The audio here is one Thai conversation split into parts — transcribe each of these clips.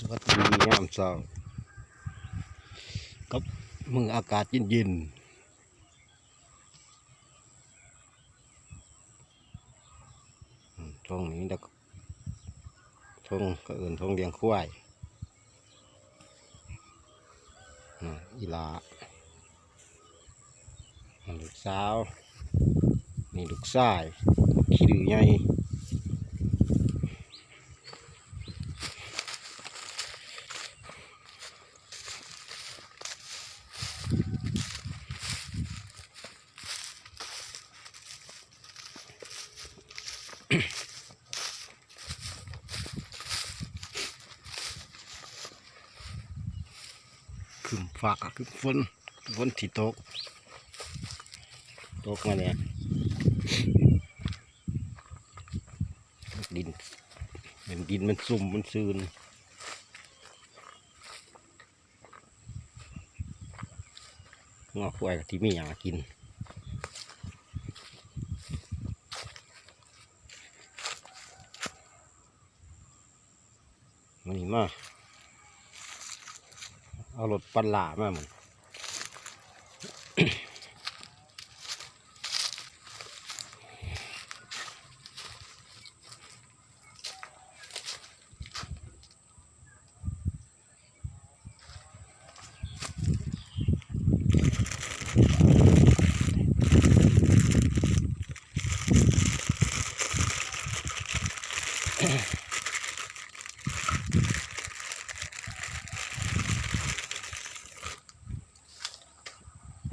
สวัสดียามเช้ากับมืออากาศเย็นๆอืมตรงนี้ด็กทงก็เอื่นทงเลี้ยงควายอีลาลูกสาว นี่ลูกชายขี้ดื้อให ญ่ขึ้นฟ้าขึ้นฝนฝนที่ตกตกมาเนี่ยดินมันดินมันซุ่มมันซืนงอกควายที่มีอย่างกินมันนี่มา เอารถปันหลามาเหมือ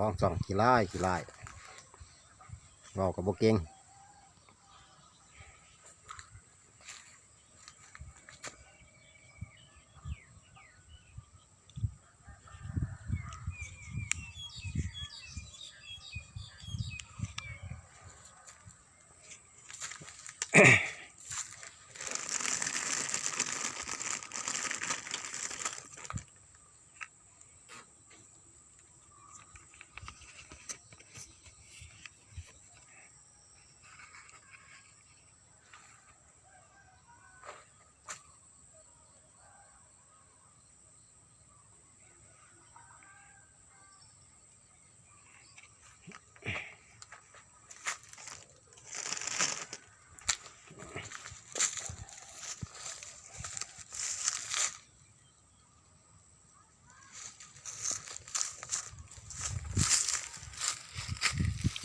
ของสองขี้ไล่ขี้ไล่เรากับโบเก่ง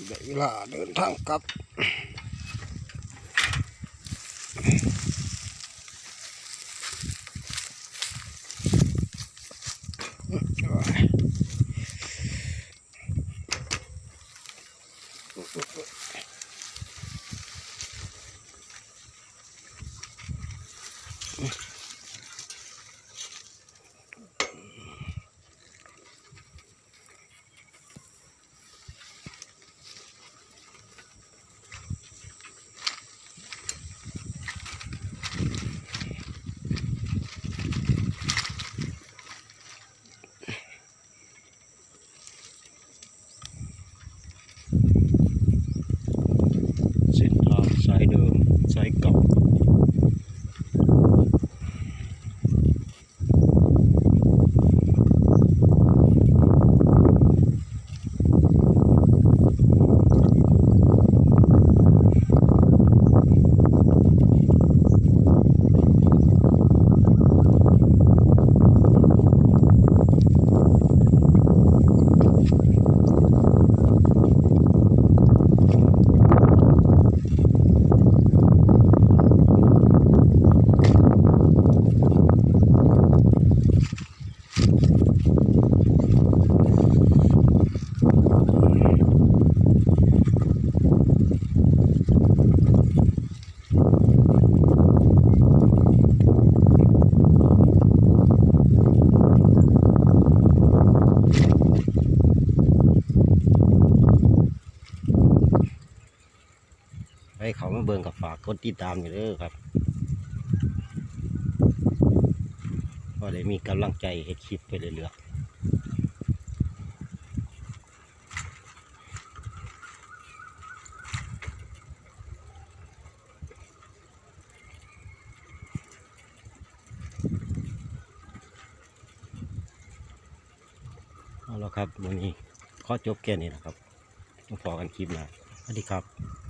ได้เวลาเดินทางกลับเส้นทางสายเดิมสายเก่า ให้เขามาเบิ่งกับฝากกดติดตามอยู่เด้อครับก็ได้มีกำลังใจเฮ็ดคลิปไปเรื่อยๆเอาละครับวันนี้ขอจบแค่นี้นะครับต้องพอกันคลิปนะสวัสดีครับ